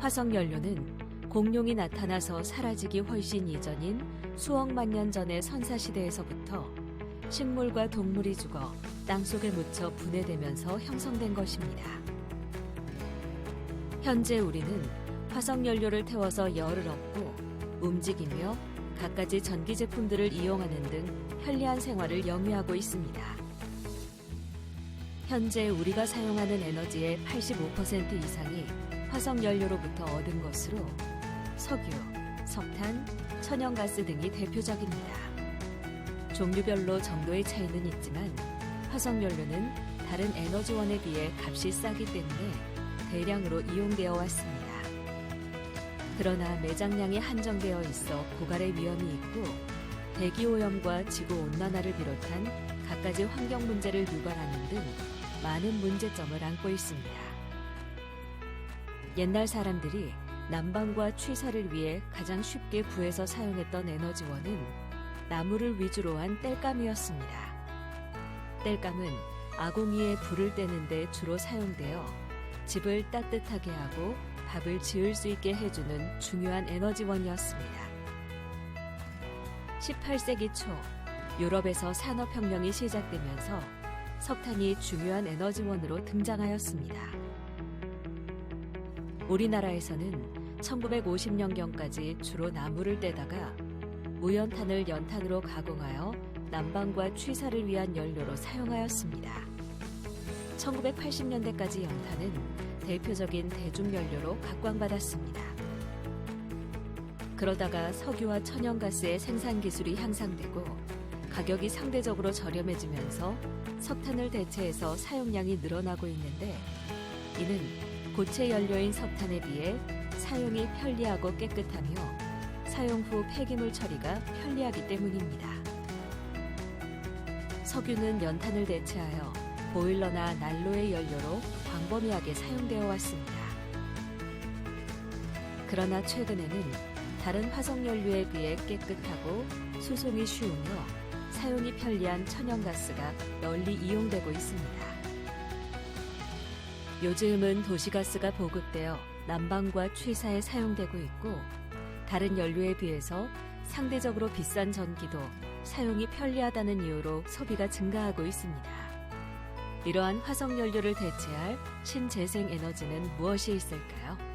화석 연료는 공룡이 나타나서 사라지기 훨씬 이전인 수억만 년 전의 선사시대에서부터 식물과 동물이 죽어 땅속에 묻혀 분해되면서 형성된 것입니다. 현재 우리는 화석 연료를 태워서 열을 얻고 움직이며 갖가지 전기 제품들을 이용하는 등 편리한 생활을 영위하고 있습니다. 현재 우리가 사용하는 에너지의 85% 이상이 화석 연료로부터 얻은 것으로 석유, 석탄, 천연가스 등이 대표적입니다. 종류별로 정도의 차이는 있지만 화석 연료는 다른 에너지원에 비해 값이 싸기 때문에 대량으로 이용되어 왔습니다. 그러나 매장량이 한정되어 있어 고갈의 위험이 있고 대기 오염과 지구 온난화를 비롯한 갖가지 환경 문제를 유발하는 등 많은 문제점을 안고 있습니다. 옛날 사람들이 난방과 취사를 위해 가장 쉽게 구해서 사용했던 에너지원은 나무를 위주로 한 땔감이었습니다. 땔감은 아궁이에 불을 떼는데 주로 사용되어 집을 따뜻하게 하고 밥을 지을 수 있게 해주는 중요한 에너지원이었습니다. 18세기 초 유럽에서 산업혁명이 시작되면서 석탄이 중요한 에너지원으로 등장하였습니다. 우리나라에서는 1950년경까지 주로 나무를 떼다가 무연탄을 연탄으로 가공하여 난방과 취사를 위한 연료로 사용하였습니다. 1980년대까지 연탄은 대표적인 대중연료로 각광받았습니다. 그러다가 석유와 천연가스의 생산 기술이 향상되고 가격이 상대적으로 저렴해지면서 석탄을 대체해서 사용량이 늘어나고 있는데 이는 고체 연료인 석탄에 비해 사용이 편리하고 깨끗하며 사용 후 폐기물 처리가 편리하기 때문입니다. 석유는 연탄을 대체하여 보일러나 난로의 연료로 광범위하게 사용되어 왔습니다. 그러나 최근에는 다른 화석 연료에 비해 깨끗하고 수송이 쉬우며 사용이 편리한 천연가스가 널리 이용되고 있습니다. 요즘은 도시가스가 보급되어 난방과 취사에 사용되고 있고 다른 연료에 비해서 상대적으로 비싼 전기도 사용이 편리하다는 이유로 소비가 증가하고 있습니다. 이러한 화석 연료를 대체할 신재생 에너지는 무엇이 있을까요?